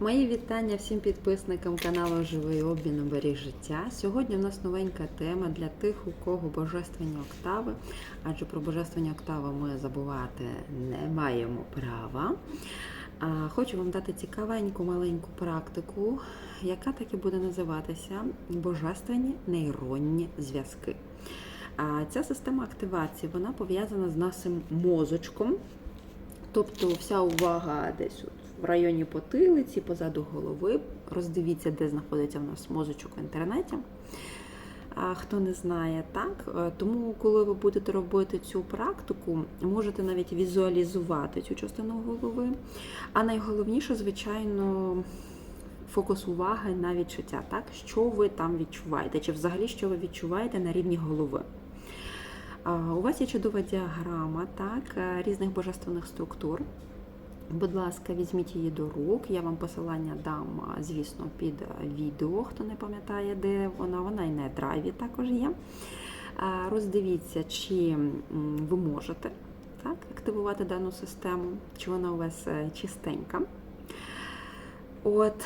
Мої вітання всім підписникам каналу Живий обмін оберіг життя. Сьогодні в нас новенька тема для тих, у кого божественні октави, адже про божественні октави ми забувати не маємо права. Хочу вам дати цікавеньку маленьку практику, яка так і буде називатися Божественні нейронні зв'язки. Ця система активації вона пов'язана з нашим мозочком. Тобто вся увага десь от в районі потилиці, позаду голови. Роздивіться, де знаходиться в нас мозочок в інтернеті. А, Хто не знає, так. Е, Тому, коли ви будете робити цю практику, можете навіть візуалізувати цю частину голови. А найголовніше, звичайно, фокус уваги на відчуття, так? Що ви там відчуваєте, чи взагалі що ви відчуваєте на рівні голови. У вас є чудова діаграма так, е, різних божественних структур. Будь ласка, візьміть її до рук. Я вам посилання дам, звісно, під е, відео, хто не пам'ятає, де вона. Вона і на драйві також є. Роздивіться, чи ви можете так, активувати дану систему, чи вона у вас е, чистенька. От.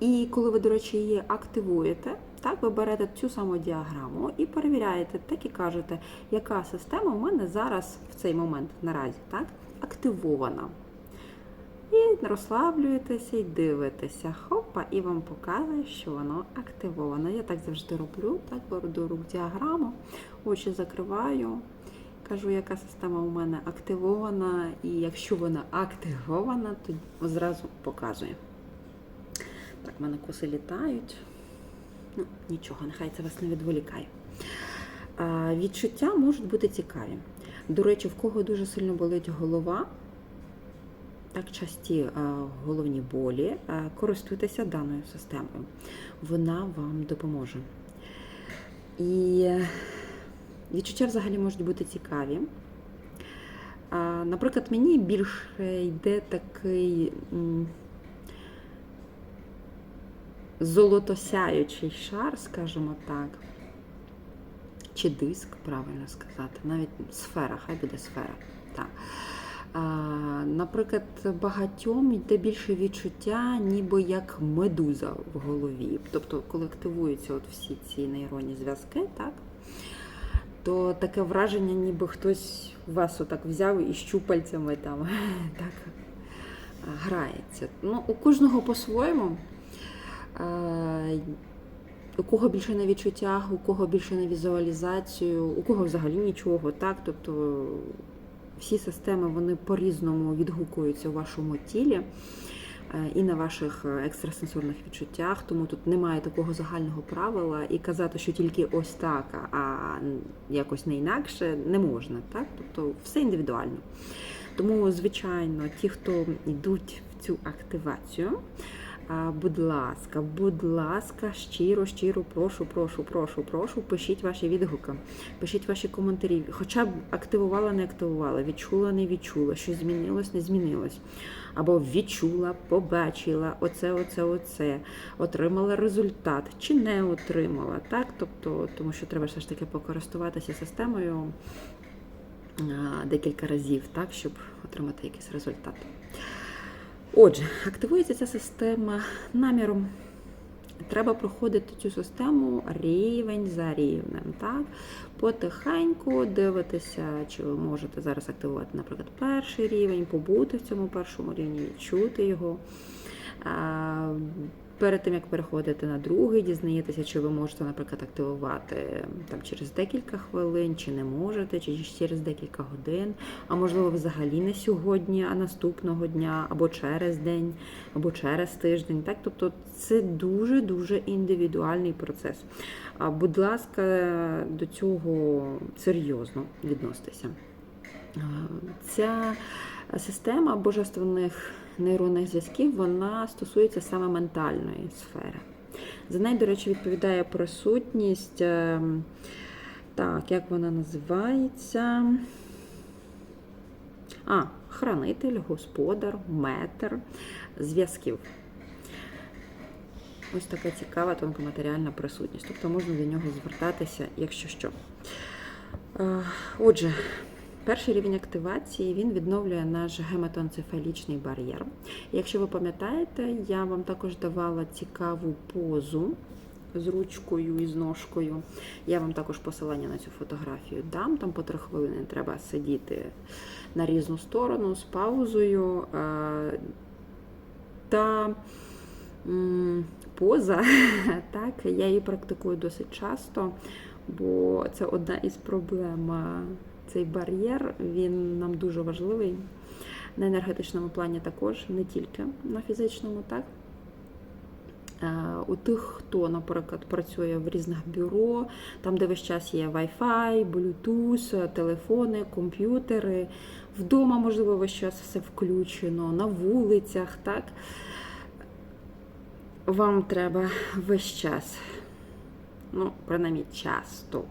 І коли ви, до речі, її активуєте, так, ви берете цю саму діаграму і перевіряєте, так і кажете, яка система у мене зараз в цей момент наразі так, активована. І розслаблюєтеся і дивитеся. Хопа, і вам показує, що воно активовано. Я так завжди роблю, так беру рук діаграму, очі закриваю, кажу, яка система у мене активована, і якщо вона активована, то зразу показує. Так, в мене коси літають. Ну, нічого, нехай це вас не відволікає. Відчуття можуть бути цікаві. До речі, в кого дуже сильно болить голова, так часті головні болі, користуйтеся даною системою. Вона вам допоможе. І е, відчуття взагалі можуть бути цікаві. Наприклад, мені більше йде такий. золотосяючий шар, скажімо так, чи диск, правильно сказати, навіть сфера, хай буде сфера. Так. Наприклад, багатьом йде більше відчуття, ніби як медуза в голові. Тобто, коли активуються от всі ці нейронні зв'язки, так, то таке враження, ніби хтось вас отак взяв і щупальцями там так, грається. Ну, у кожного по-своєму. У кого більше на відчуттях, у кого більше на візуалізацію, у кого взагалі нічого, так? Тобто всі системи вони по-різному відгукуються у вашому тілі е, і на ваших екстрасенсорних відчуттях, тому тут немає такого загального правила і казати, що тільки ось так, а якось не інакше, не можна. Так? Тобто все індивідуально. Тому, звичайно, ті, хто йдуть в цю активацію. Будь ласка, будь ласка, щиро, щиро, прошу, прошу, прошу, прошу, пишіть ваші відгуки, пишіть ваші коментарі. Хоча б активувала, не активувала, відчула, не відчула, що змінилось, не змінилось. Або відчула, побачила, оце, оце, оце, отримала результат чи не отримала. Так? Тобто, тому що треба все ж таки покористуватися системою декілька разів, так, щоб отримати якийсь результат. Отже, активується ця система наміром. Треба проходити цю систему рівень за рівнем. Так? Потихеньку дивитися, чи ви можете зараз активувати, наприклад, перший рівень, побути в цьому першому рівні, чути його. Перед тим, як переходити на другий, дізнаєтеся, чи ви можете, наприклад, активувати там через декілька хвилин, чи не можете, чи через декілька годин, а можливо, взагалі не сьогодні, а наступного дня, або через день, або через тиждень. Так, тобто це дуже дуже індивідуальний процес. Будь ласка, до цього серйозно відноситеся. А, Ця система божественних нейронних зв'язків вона стосується саме ментальної сфери. За неї, до речі, відповідає присутність. е, Так, як вона називається? А, хранитель, господар, метр зв'язків. Ось така цікава тонкоматеріальна присутність. Тобто можна до нього звертатися, якщо що. Е, Отже, Перший рівень активації він відновлює наш гематоенцефалічний бар'єр. Якщо ви пам'ятаєте, я вам також давала цікаву позу з ручкою і з ножкою. Я вам також посилання на цю фотографію дам. Там по три хвилини треба сидіти на різну сторону з паузою. Е, Та поза, так, я її практикую досить часто, бо це одна із проблем. Цей бар'єр він нам дуже важливий. На енергетичному плані також, не тільки на фізичному, так. Е, У тих, хто, наприклад, працює в різних бюро, там, де весь час є Wi-Fi, Bluetooth, телефони, комп'ютери, вдома, можливо, весь час все включено, на вулицях, так. Вам треба весь час, ну, принаймні часто,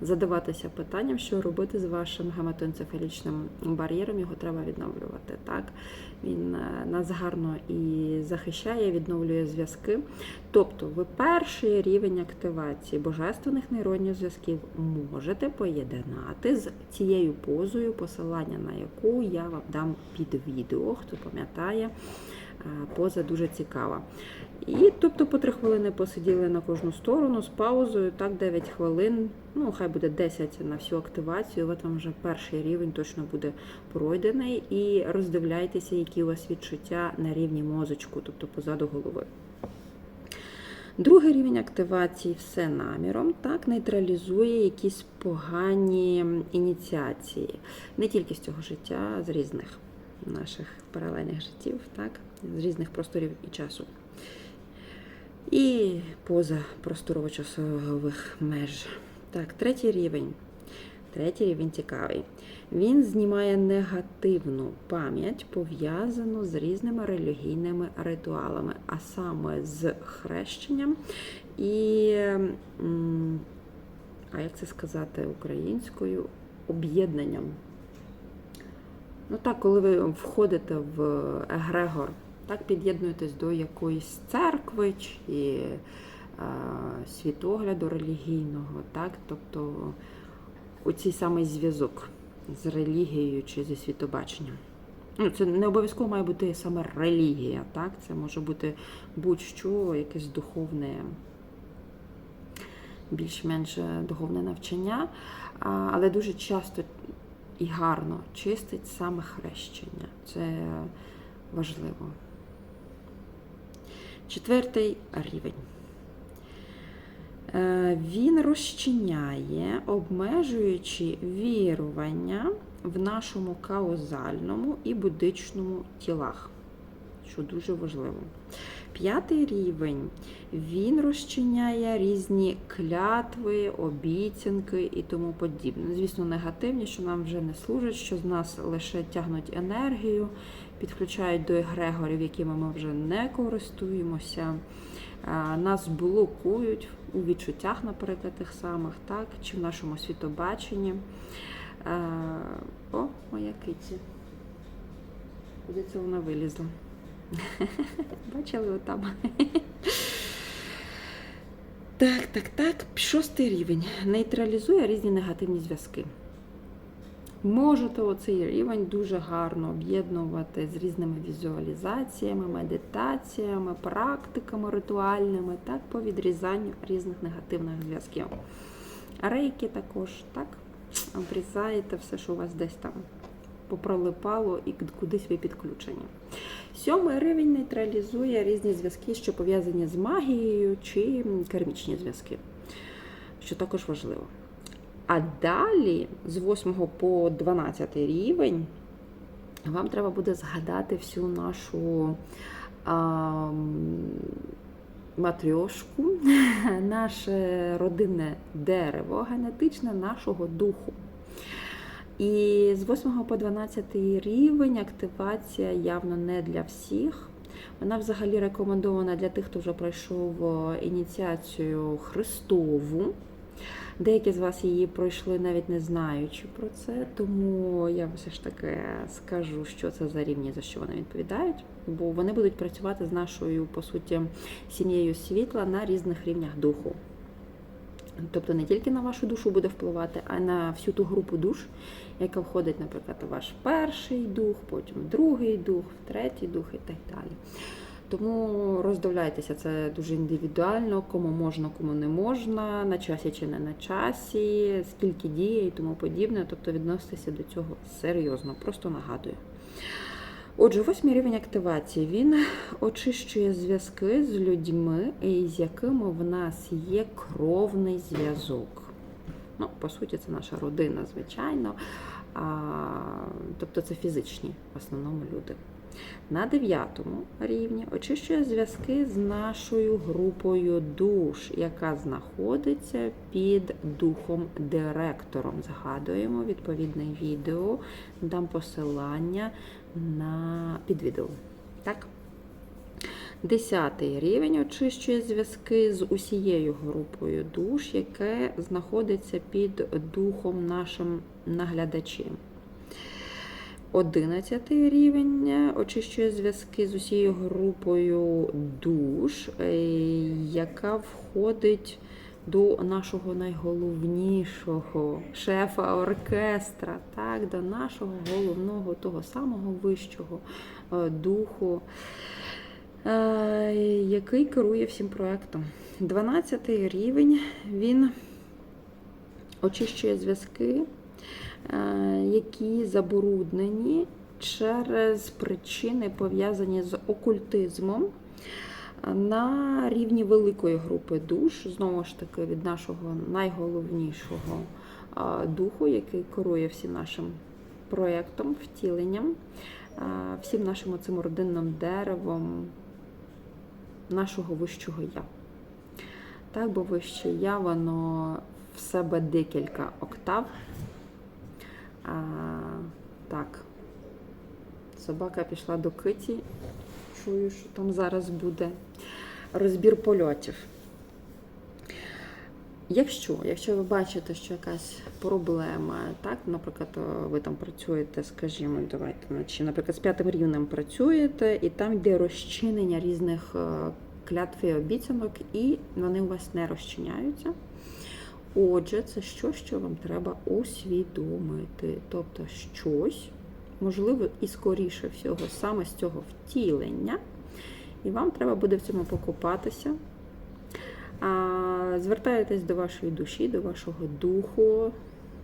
задаватися питанням, що робити з вашим гематоенцефалічним бар'єром, його треба відновлювати. Так? Він е, нас гарно і захищає, відновлює зв'язки. Тобто, ви перший рівень активації божественних нейронних зв'язків можете поєднати з цією позою, посилання на яку я вам дам під відео, хто пам'ятає. е, Поза дуже цікава. І тобто по 3 хвилини посиділи на кожну сторону з паузою, так 9 хвилин, ну хай буде 10 на всю активацію, от вам вже перший рівень точно буде пройдений. І роздивляйтеся, які у вас відчуття на рівні мозочку, тобто позаду голови. Другий рівень активації все наміром, так, нейтралізує якісь погані ініціації, не тільки з цього життя, а з різних наших паралельних життів, так, з різних просторів і часу. І поза просторово-часових меж. Так, третій рівень. Третій рівень цікавий. Він знімає негативну пам'ять, пов'язану з різними релігійними ритуалами, а саме з хрещенням і, а як це сказати українською, об'єднанням. Ну так, коли ви входите в егрегор, так під'єднуєтесь до якоїсь церкви чи е, світогляду релігійного, так, тобто оцей самий зв'язок з релігією чи зі світобаченням. Ну, це не обов'язково має бути саме релігія, так? Це може бути будь-що, якесь духовне, більш-менш духовне навчання, але дуже часто і гарно чистить саме хрещення. Це важливо. Четвертий рівень. Е, Він розчиняє, обмежуючи вірування в нашому каузальному і будичному тілах, що дуже важливо. П'ятий рівень він розчиняє різні клятви, обіцянки і тому подібне. Звісно, негативні, що нам вже не служать, що з нас лише тягнуть енергію, підключають до егрегорів, якими ми вже не користуємося. Нас блокують у відчуттях, наприклад, тих самих, так, чи в нашому світобаченні. О, моя киті. Куди це вона вилізла? Бачили отам? Так, так, так. Шостий рівень. Нейтралізує різні негативні зв'язки. Можете оцей рівень дуже гарно об'єднувати з різними візуалізаціями, медитаціями, практиками ритуальними, так, по відрізанню різних негативних зв'язків. Рейки також, так, обрізаєте все, що у вас десь там попролипало і кудись ви підключені. Сьомий рівень нейтралізує різні зв'язки, що пов'язані з магією чи кармічні зв'язки, що також важливо. А далі, з 8 по 12 рівень, вам треба буде згадати всю нашу а, матрьошку, наше родинне дерево, генетичне нашого духу. І з 8 по 12 рівень активація явно не для всіх. Вона взагалі рекомендована для тих, хто вже пройшов ініціацію Христову. Деякі з вас її пройшли навіть не знаючи про це, тому я все ж таки скажу, що це за рівні, за що вони відповідають, бо вони будуть працювати з нашою, по суті, сім'єю світла на різних рівнях духу. Тобто не тільки на вашу душу буде впливати, а на всю ту групу душ, яка входить, наприклад, у ваш перший дух, потім другий дух, третій дух і так далі. Тому роздивляйтеся, це дуже індивідуально, кому можна, кому не можна, на часі чи не на часі, скільки діє і тому подібне. Тобто відноситися до цього серйозно, просто нагадую. Отже, восьмий рівень активації. Він очищує зв'язки з людьми, з якими в нас є кровний зв'язок. Ну, по суті, це наша родина, звичайно. А, тобто це фізичні в основному люди. На дев'ятому рівні очищує зв'язки з нашою групою душ, яка знаходиться під духом директором. Згадуємо відповідне відео, дам посилання на під відео. Так? Десятий рівень очищує зв'язки з усією групою душ, яке знаходиться під духом нашим наглядачем. Одинадцятий рівень очищує зв'язки з усією групою душ, е, яка входить до нашого найголовнішого шефа оркестра, так, до нашого головного, того самого вищого е, духу, е, який керує всім проектом. Дванадцятий рівень він очищує зв'язки. Е, які забруднені через причини, пов'язані з окультизмом на рівні великої групи душ, знову ж таки, від нашого найголовнішого духу, який керує всім нашим проєктом, втіленням, всім нашим цим родинним деревом нашого вищого я. Так, бо вище я, воно в себе декілька октав. А, Так, собака пішла до киті. Чую, що там зараз буде розбір польотів. Якщо якщо ви бачите, що якась проблема, так, наприклад, ви там працюєте, скажімо, давайте, чи, наприклад, з п'ятим рівнем працюєте, і там йде розчинення різних клятв і обіцянок, і вони у вас не розчиняються. Отже, це щось, що вам треба усвідомити. Тобто щось, можливо, і скоріше всього, саме з цього втілення. І вам треба буде в цьому покупатися. Звертаєтесь до вашої душі, до вашого духу,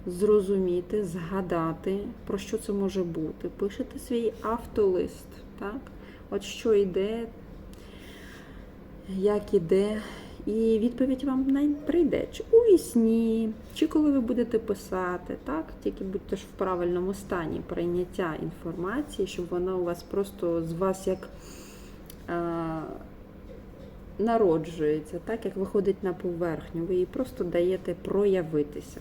зрозуміти, згадати, про що це може бути. Пишете свій автолист. так? От що йде, як іде, і відповідь вам навіть прийде чи у вісні, чи коли ви будете писати, так? Тільки будьте ж в правильному стані прийняття інформації, щоб вона у вас просто з вас як а, народжується, так, як виходить на поверхню. Ви їй просто даєте проявитися.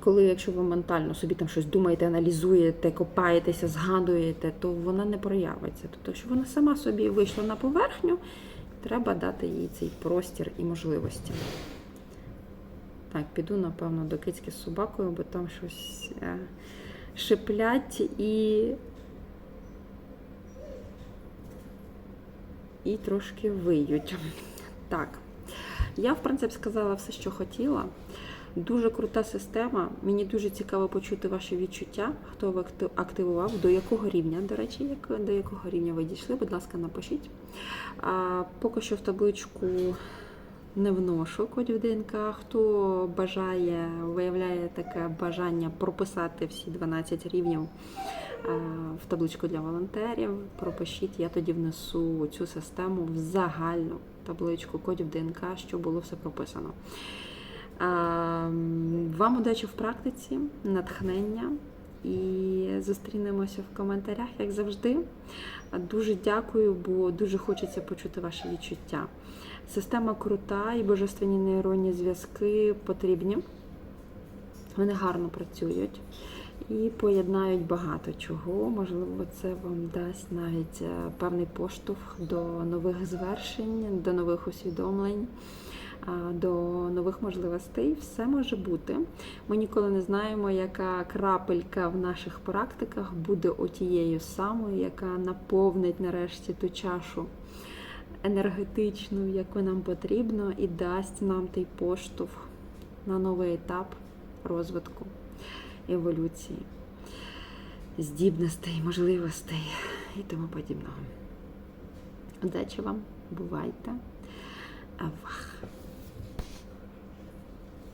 Коли, якщо ви ментально собі там щось думаєте, аналізуєте, копаєтеся, згадуєте, то вона не проявиться. Тобто, що вона сама собі вийшла на поверхню. Треба дати їй цей простір і можливості. Так, піду, напевно, до кицьки з собакою, бо там щось е, шиплять і і трошки виють. Так, я, в принципі, сказала все, що хотіла. Дуже крута система. Мені дуже цікаво почути ваші відчуття, хто активував, до якого рівня, до речі, як, до якого рівня ви дійшли, будь ласка, напишіть. А, Поки що в табличку не вношу кодів ДНК. Хто бажає, виявляє таке бажання прописати всі 12 рівнів в табличку для волонтерів, пропишіть, я тоді внесу цю систему в загальну табличку кодів ДНК, щоб було все прописано. Вам удачі в практиці, натхнення і зустрінемося в коментарях, як завжди. Дуже дякую, бо дуже хочеться почути ваші відчуття. Система крута і божественні нейронні зв'язки потрібні. Вони гарно працюють і поєднають багато чого. Можливо, це вам дасть навіть е, певний поштовх до нових звершень, до нових усвідомлень до нових можливостей. Все може бути. Ми ніколи не знаємо, яка крапелька в наших практиках буде отією самою, яка наповнить нарешті ту чашу енергетичну, яку нам потрібно, і дасть нам той поштовх на новий етап розвитку, еволюції, здібностей, можливостей і тому подібного. Удачі вам, бувайте. Авах.